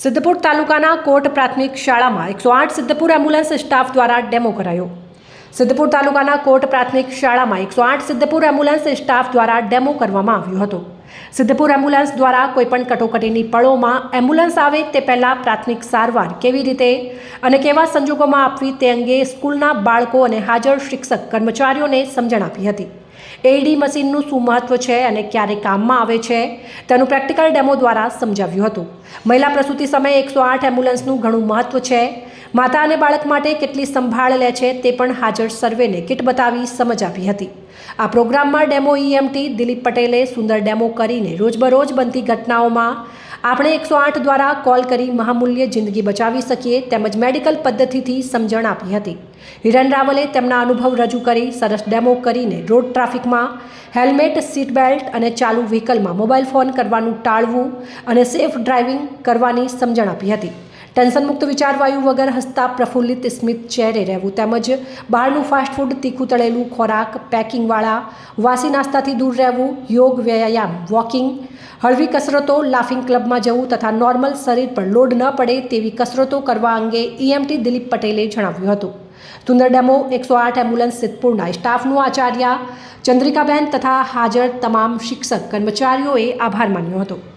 સિદ્ધપુર તાલુકાના કોટ પ્રાથમિક શાળામાં એકસો આઠ સિદ્ધપુર એમ્બ્યુલન્સ સ્ટાફ દ્વારા ડેમો કરાયો. સિદ્ધપુર તાલુકાના કોટ પ્રાથમિક શાળામાં એકસો આઠ સિદ્ધપુર એમ્બ્યુલન્સ સ્ટાફ દ્વારા ડેમો કરવામાં આવ્યો હતો. સિદ્ધપુર એમ્બ્યુલન્સ દ્વારા કોઈપણ કટોકટીની પળોમાં એમ્બ્યુલન્સ આવે તે પહેલાં પ્રાથમિક સારવાર કેવી રીતે અને કેવા સંજોગોમાં આપવી તે અંગે સ્કૂલના બાળકો અને હાજર શિક્ષક કર્મચારીઓને સમજણ આપી હતી. એઈડી મશીનનું શું મહત્વ છે અને ક્યારે કામમાં આવે છે? તેનું પ્રેક્ટિકલ ડેમો દ્વારા સમજાવ્યું હતું. મહિલા પ્રસૂતિ સમયે એકસો આઠ એમ્બ્યુલન્સનું ઘણું મહત્વ છે. માતા અને બાળક માટે કેટલી સંભાળ લે છે તે પણ હાજર સર્વેને કિટ બતાવી સમજ આપી હતી. આ પ્રોગ્રામમાં ડેમો ઈએમટી દિલીપ પટેલે સુંદર ડેમો કરીને રોજબરોજ બનતી ઘટનાઓમાં આપણે એકસો આઠ દ્વારા કોલ કરી મહામૂલ્ય જિંદગી બચાવી શકીએ તેમજ મેડિકલ પદ્ધતિથી સમજણ આપી હતી. હિરન રાવલે તેમના અનુભવ રજૂ કરી, સરસ ડેમો કરીને રોડ ટ્રાફિકમાં હેલ્મેટ, સીટ બેલ્ટ અને ચાલુ વ્હીકલમાં મોબાઈલ ફોન કરવાનું ટાળવું અને સેફ ડ્રાઇવિંગ કરવાની સમજણ આપી હતી. ટેન્શન મુક્ત વિચારવાયુ વગર હસતા પ્રફુલ્લિત સ્મિત ચહેરે રહેવું તેમજ બહારનું ફાસ્ટફૂડ તીખું તળેલું ખોરાક પેકિંગવાળા વાસી નાસ્તાથી દૂર રહેવું, યોગ, વ્યાયામ વોકિંગ હળવી કસરતો લાફિંગ ક્લબમાં જવું તથા નોર્મલ શરીર પર લોડ ન પડે તેવી કસરતો કરવા અંગે ઈએમટી દિલીપ પટેલે જણાવ્યું હતું. તુંદર ડેમો, એકસો આઠ એમ્બ્યુલન્સ સિદ્ધપુરના સ્ટાફનું આચાર્ય, ચંદ્રિકાબેન તથા હાજર તમામ શિક્ષક કર્મચારીઓએ આભાર માન્યો હતો.